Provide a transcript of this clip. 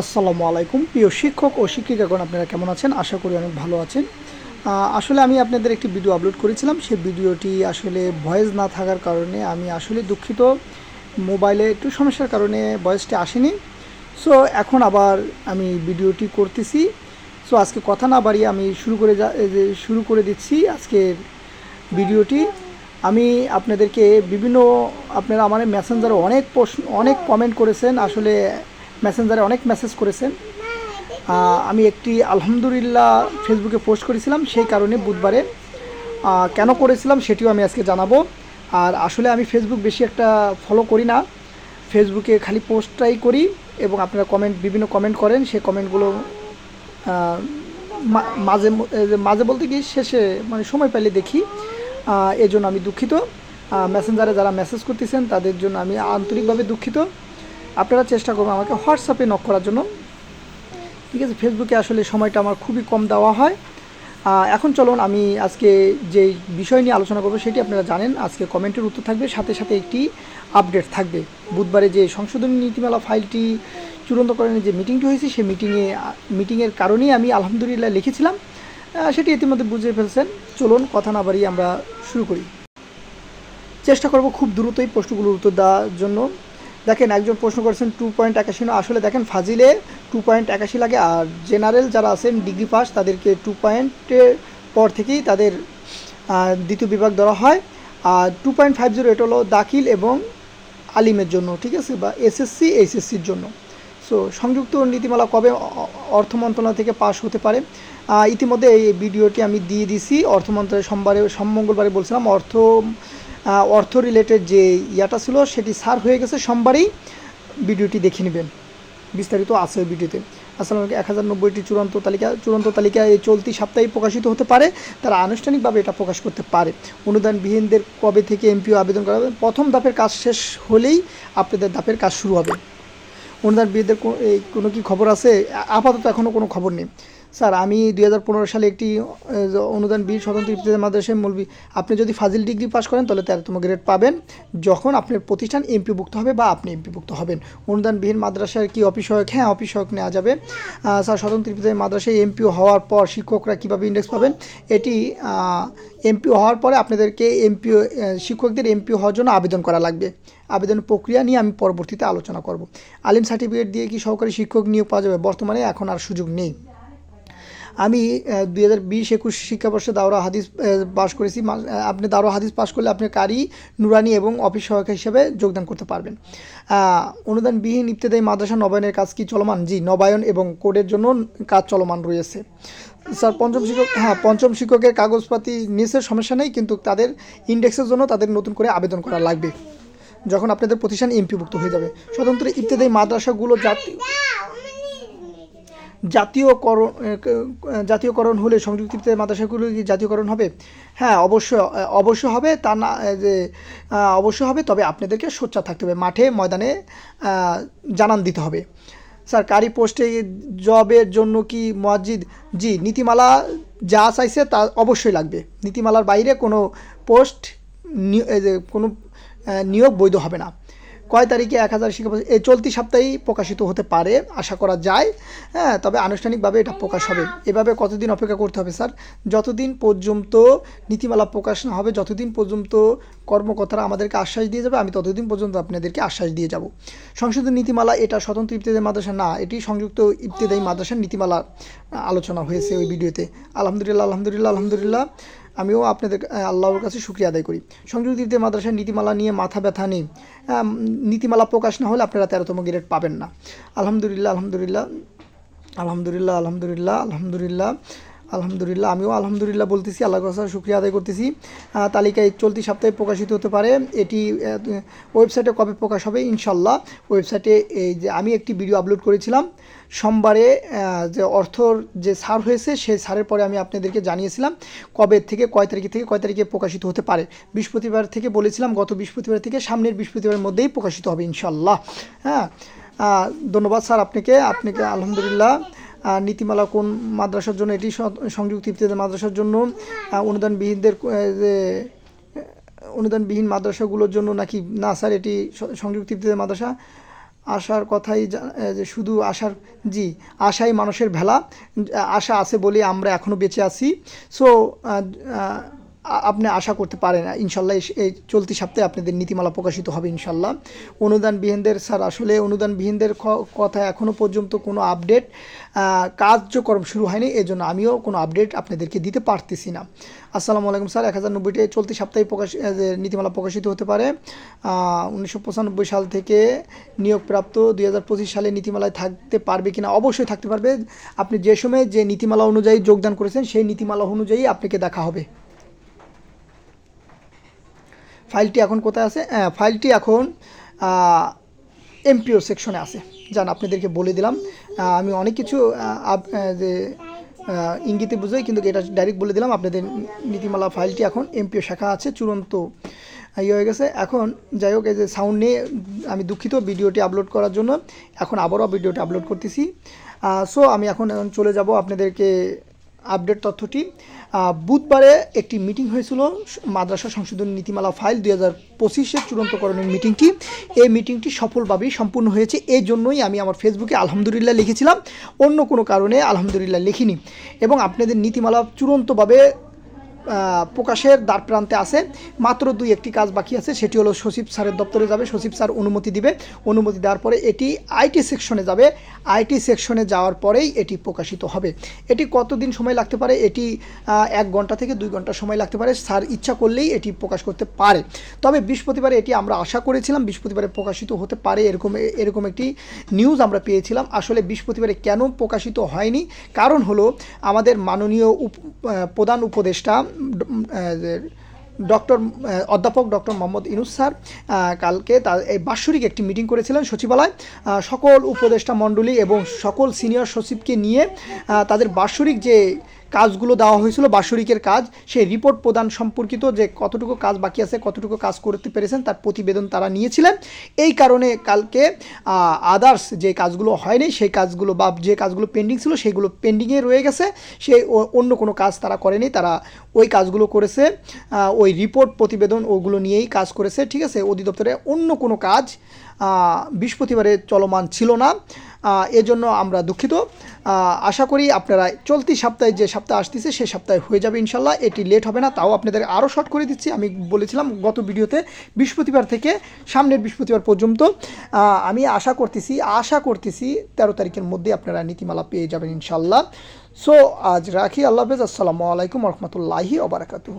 আসসালামু আলাইকুম। প্রিয় শিক্ষক ও শিক্ষিকাগণ, আপনারা কেমন আছেন? আশা করি অনেক ভালো আছেন। আসলে আমি আপনাদের একটি ভিডিও আপলোড করেছিলাম। সেই ভিডিওটি আসলে ভয়েস না থাকার কারণে আমি আসলে দুঃখিত। মোবাইলে একটু সমস্যার কারণে ভয়েসটি আসেনি। সো, এখন আবার আমি ভিডিওটি করতেছি। সো, আজকে কথা না বাড়িয়ে আমি শুরু করে যা শুরু করে দিচ্ছি আজকের ভিডিওটি। আমি আপনাদেরকে বিভিন্ন, আপনারা আমার মেসেঞ্জারে অনেক প্রশ্ন, অনেক কমেন্ট করেছেন। আসলে মেসেঞ্জারে অনেক মেসেজ করেছেন। আমি একটি আলহামদুলিল্লাহ ফেসবুকে পোস্ট করেছিলাম, সেই কারণে বুধবারে। কেন করেছিলাম সেটিও আমি আজকে জানাব। আর আসলে আমি ফেসবুক বেশি একটা ফলো করি না। ফেসবুকে খালি পোস্টটাই করি এবং আপনারা কমেন্ট বিভিন্ন কমেন্ট করেন, সেই কমেন্টগুলো মাঝে মাঝে বলতে কি, শেষে মানে সময় পেলে দেখি। এজন্য আমি দুঃখিত। মেসেঞ্জারে যারা মেসেজ করতেছেন, তাদের জন্য আমি আন্তরিকভাবে দুঃখিত। আপনারা চেষ্টা করবেন আমাকে হোয়াটসঅ্যাপে নক করার জন্য। ঠিক আছে ফেসবুকে আসলে সময়টা আমার খুবই কম দেওয়া হয়। এখন চলুন আমি আজকে যে বিষয় নিয়ে আলোচনা করব সেটি আপনারা জানেন। আজকে কমেন্টের উত্তর থাকবে, সাথে সাথে একটি আপডেট থাকবে। বুধবারে যে সংশোধনী নীতিমালা ফাইলটি চূড়ান্ত করেন যে মিটিংটি হয়েছে, সেই মিটিংয়ে মিটিংয়ের কারণেই আমি আলহামদুলিল্লাহ লিখেছিলাম। সেটি ইতিমধ্যে বুঝে ফেলছেন। চলুন, কথা না বাড়িয়ে আমরা শুরু করি। চেষ্টা করব খুব দ্রুতই প্রশ্নগুলোর উত্তর দেওয়ার জন্য। দেখেন, একজন প্রশ্ন করেছেন টু পয়েন্ট একাশি আসলে দেখেন, ফাজিলে টু পয়েন্ট একাশি লাগে, আর জেনারেল যারা আছেন ডিগ্রি পাস তাদেরকে টু পয়েন্টের পর থেকেই তাদের দ্বিতীয় বিভাগ ধরা হয়। আর টু পয়েন্ট ফাইভ জিরো এটা হলো দাখিল এবং আলিমের জন্য, ঠিক আছে, বা এসএসসি এইচএসসির জন্য। সো সংযুক্ত নীতিমালা কবে অর্থ মন্ত্রণালয় থেকে পাশ হতে পারে? ইতিমধ্যে এই ভিডিওটি আমি দিয়ে দিছি অর্থ মন্ত্রণালয় সোমবারে, সোম মঙ্গলবারে বলছিলাম, অর্থ অর্থ রিলেটেড যে ইয়াটা ছিল, সেটি সার হয়ে গেছে। সোমবারেই ভিডিওটি দেখে নেবেন। বিস্তারিত আছে ভিডিওতে। আসলে এক হাজার নব্বইটি চূড়ান্ত তালিকা চূড়ান্ত তালিকা এই চলতি সপ্তাহে প্রকাশিত হতে পারে। তারা আনুষ্ঠানিকভাবে এটা প্রকাশ করতে পারে। অনুদানবিহীনদের কবে থেকে এমপিও আবেদন করা হবে? প্রথম ধাপের কাজ শেষ হলেই আপনাদের ধাপের কাজ শুরু হবে। অনুদান বিয়েদের এই কোনো কি খবর আছে? আপাতত এখনও কোনো খবর নেই। স্যার, আমি দুই হাজার পনেরো সালে একটি অনুদান বীর স্বতন্ত্র ইফতেদার মাদ্রাসায় মলবি আপনি যদি ফাজিল ডিগ্রি পাস করেন, তাহলে তেরোতম গ্রেড পাবেন। যখন আপনার প্রতিষ্ঠান এমপিভুক্ত হবে বা আপনি এমপিভুক্ত হবেন। অনুদান অনুদানবিহীন মাদ্রাসার কি অফিস সহায়ক হ্যাঁ অফিস সহায়ক নেওয়া যাবে। স্যার, স্বতন্ত্র ইফতেদার মাদ্রাসায় এমপিও হওয়ার পর শিক্ষকরা কীভাবে ইন্ডেক্স পাবেন? এটি এমপিও হওয়ার পরে আপনাদেরকে এমপিও শিক্ষকদের এমপিও হওয়ার জন্য আবেদন করা লাগবে। আবেদন প্রক্রিয়া নিয়ে আমি পরবর্তীতে আলোচনা করব। আলিম সার্টিফিকেট দিয়ে কি সহকারী শিক্ষক নিয়োগ পাওয়া যাবে? বর্তমানে এখন আর সুযোগ নেই। আমি দুই হাজার বিশ একুশ শিক্ষাবর্ষে দাওরা হাদিস পাস করেছি। আপনি দাওরা হাদিস পাস করলে আপনি কারি, নুরানি এবং অফিস সহায়ক হিসেবে যোগদান করতে পারবেন। অনুদানবিহীন ইত্যাদি মাদ্রাসা নবায়নের কাজ কি চলমান? জি, নবায়ন এবং কোডের জন্য কাজ চলমান রয়েছে। স্যার, পঞ্চম শিক্ষক হ্যাঁ পঞ্চম শিক্ষকের কাগজপাতি নিচের সমস্যা নেই, কিন্তু তাদের ইন্ডেক্সের জন্য তাদের নতুন করে আবেদন করা লাগবে, যখন আপনাদের প্রতিষ্ঠান এমপিভুক্ত হয়ে যাবে। স্বতন্ত্র ইত্যাদি মাদ্রাসাগুলো জাতি জাতীয়করণ জাতীয়করণ হলে সংযুক্ত ইফতেদায়ী মাদ্রাসাগুলো কি জাতীয়করণ হবে? হ্যাঁ অবশ্যই অবশ্য হবে। তা না যে অবশ্য হবে। তবে আপনাদেরকে সোচ্চার থাকতে হবে। মাঠে, ময়দানে জানান দিতে হবে। স্যার, কারি পোস্টে জবের জন্য কি মসজিদ? জি, নীতিমালা যা চাইছে তা অবশ্যই লাগবে। নীতিমালার বাইরে কোনো পোস্ট কোনো নিয়োগ বৈধ হবে না। কয় তারিখে এক হাজার শিক্ষা এই চলতি সপ্তাহেই প্রকাশিত হতে পারে, আশা করা যায়। হ্যাঁ তবে আনুষ্ঠানিকভাবে এটা প্রকাশ হবে। এভাবে কতদিন অপেক্ষা করতে হবে, স্যার? যতদিন পর্যন্ত নীতিমালা প্রকাশ না হবে, যতদিন পর্যন্ত কর্মকর্তারা আমাদেরকে আশ্বাস দিয়ে যাবে, আমি ততদিন পর্যন্ত আপনাদেরকে আশ্বাস দিয়ে যাব। সংশোধন নীতিমালা এটা স্বতন্ত্র ইফতেদায়ী মাদ্রাসা না, এটি সংযুক্ত ইফতেদায়ী মাদ্রাসার নীতিমালা আলোচনা হয়েছে ওই ভিডিওতে। আলহামদুলিল্লাহ আলহামদুলিল্লাহ আলহামদুলিল্লাহ। আমিও আপনাদের আল্লাহর কাছে সুক্রিয়া আদায় করি। সংযুক্ত দিতে মাদ্রাসার নীতিমালা নিয়ে মাথা ব্যথা নেই। নীতিমালা প্রকাশ না হলে আপনারা তেরোতম গ্রেড পাবেন না। আলহামদুলিল্লাহ আলহামদুলিল্লাহ আলহামদুলিল্লাহ আলহামদুলিল্লাহ আলহামদুলিল্লাহ। আলহামদুলিল্লাহ, আমিও আলহামদুলিল্লাহ বলতেছি, আল্লাহর কাছে শুক্রিয়া আদায় করতেছি। তালিকায় চলতি সপ্তাহে প্রকাশিত হতে পারে। এটি ওয়েবসাইটে কবে প্রকাশ হবে ইনশাল্লাহ ওয়েবসাইটে এই যে আমি একটি ভিডিও আপলোড করেছিলাম। সোমবারে যে অর্থর যে সার হয়েছে, সেই সারের পরে আমি আপনাদেরকে জানিয়েছিলাম কবে থেকে, কয় তারিখ থেকে, কয় তারিখে প্রকাশিত হতে পারে। বৃহস্পতিবার থেকে বলেছিলাম, গত বৃহস্পতিবার থেকে সামনের বৃহস্পতিবারের মধ্যেই প্রকাশিত হবে ইনশাল্লাহ হ্যাঁ ধন্যবাদ স্যার আপনাকে। আপনাকে আলহামদুলিল্লাহ। নীতিমালা কোন মাদ্রাসার জন্য, এটি সংযুক্ত ইফতেদার মাদ্রাসার জন্য অনুদানবিহীনদের যে অনুদানবিহীন মাদ্রাসাগুলোর জন্য নাকি? না স্যার, এটি সংযুক্ত ইফতেদার মাদ্রাসা। আশার কথাই যে শুধু আশার, জি, আশাই মানুষের ভেলা। আশা আছে বলে আমরা এখনও বেঁচে আছি। সো আপনি আশা করতে পারেন, ইনশাল্লাহ এই- চলতি সপ্তাহে আপনাদের নীতিমালা প্রকাশিত হবে, ইনশাল্লাহ। অনুদানবিহীনদের, স্যার, আসলে অনুদানবিহীনদের কথা এখনও পর্যন্ত কোনো আপডেট কার্যক্রম শুরু হয়নি এই জন্য আমিও কোনো আপডেট আপনাদেরকে দিতে পারতেছি না। আসসালামু আলাইকুম, স্যার। এক হাজার নব্বইটি চলতি সপ্তাহে প্রকাশ নীতিমালা প্রকাশিত হতে পারে উনিশশো পঁচানব্বই সাল থেকে নিয়োগপ্রাপ্ত দুই হাজার পঁচিশ সালে নীতিমালায় থাকতে পারবে কিনা? অবশ্যই থাকতে পারবে। আপনি যে সময় যে নীতিমালা অনুযায়ী যোগদান করেছেন, সেই নীতিমালা অনুযায়ী আপনাকে দেখা হবে। ফাইলটি এখন কোথায় আছে? ফাইলটি এখন এমপিও সেকশনে আছে। যান আপনাদেরকে বলে দিলাম। আমি অনেক কিছু যে ইঙ্গিতে বুঝোই, কিন্তু এটা ডাইরেক্ট বলে দিলাম। আপনাদের নীতিমালা ফাইলটি এখন এমপিও শাখা আছে, চূড়ান্ত ইয়ে হয়ে গেছে। এখন যাই হোক, এই যে সাউন্ড নিয়ে আমি দুঃখিত ভিডিওটি আপলোড করার জন্য। এখন আবারও ভিডিওটি আপলোড করতেছি। সো আমি এখন চলে যাব আপনাদেরকে আপডেট তথ্যটি বুধবারে একটি মিটিং হয়েছিল, মাদ্রাসা সংশোধন নীতিমালা ফাইল দুই হাজার পঁচিশের চূড়ান্তকরণের মিটিংটি। এই মিটিংটি সফলভাবেই সম্পূর্ণ হয়েছে, এই জন্যই আমি আমার ফেসবুকে আলহামদুলিল্লাহ লিখেছিলাম, অন্য কোনো কারণে আলহামদুলিল্লাহ লিখিনি। এবং আপনাদের নীতিমালা চূড়ান্তভাবে প্রকাশের দ্বার প্রান্তে আছে। মাত্র দুই একটি কাজ বাকি আছে, সেটি হলো সচিব স্যারের দপ্তরে যাবে, সচিব স্যার অনুমতি দিবে। অনুমতি দেওয়ার পরে এটি আইটি সেকশনে যাবে। আইটি সেকশনে যাওয়ার পরেই এটি প্রকাশিত হবে। এটি কতদিন সময় লাগতে পারে? এটি এক ঘণ্টা থেকে দুই ঘণ্টা সময় লাগতে পারে। স্যার ইচ্ছা করলেই এটি প্রকাশ করতে পারে। তবে বৃহস্পতিবারে এটি আমরা আশা করেছিলাম, বৃহস্পতিবারে প্রকাশিত হতে পারে এরকম এরকম একটি নিউজ আমরা পেয়েছিলাম। আসলে বৃহস্পতিবারে কেন প্রকাশিত হয়নি? কারণ হলো আমাদের মাননীয় প্রধান উপদেষ্টা ডক্টর অধ্যাপক ডক্টর মোহাম্মদ ইনুস স্যার কালকে তার এই বাৎসরিক একটি মিটিং করেছিলেন সচিবালয়। সকল উপদেষ্টা মণ্ডলী এবং সকল সিনিয়র সচিবকে নিয়ে তাদের বাৎসরিক যে কাজগুলো দেওয়া হয়েছিল, বাৎসরিকের কাজ। সেই রিপোর্ট প্রদান সম্পর্কিত যে কতটুকু কাজ বাকি আছে, কতটুকু কাজ করতে পেরেছেন, তার প্রতিবেদন তারা নিয়েছিলেন। এই কারণে কালকে আদার্স যে কাজগুলো হয়নি, সেই কাজগুলো বা যে কাজগুলো পেন্ডিং ছিল, সেগুলো পেন্ডিংয়ে রয়ে গেছে। সেই অন্য কোনো কাজ তারা করেনি, তারা ওই কাজগুলো করেছে। ওই রিপোর্ট প্রতিবেদন ওগুলো নিয়েই কাজ করেছে, ঠিক আছে? অধিদপ্তরে অন্য কোনো কাজ বৃহস্পতিবারে চলমান ছিল না। এজন্য আমরা দুঃখিত। আশা করি আপনারা চলতি সপ্তাহে যে সপ্তাহ আসতেছে সেই সপ্তাহে হয়ে যাবে ইনশাল্লাহ। এটি লেট হবে না, তাও আপনাদের আরও শর্ট করে দিচ্ছি। আমি বলেছিলাম, গত ভিডিওতে বৃহস্পতিবার থেকে সামনের বৃহস্পতিবার পর্যন্ত আমি আশা করতেছি আশা করতেছি তেরো তারিখের মধ্যে আপনারা নীতিমালা পেয়ে যাবেন ইনশাল্লাহ। সো আজ রাখি, আল্লাহ হাফেজ। আসসালামু আলাইকুম রহমতুল্লাহি ওবরাকাতুহ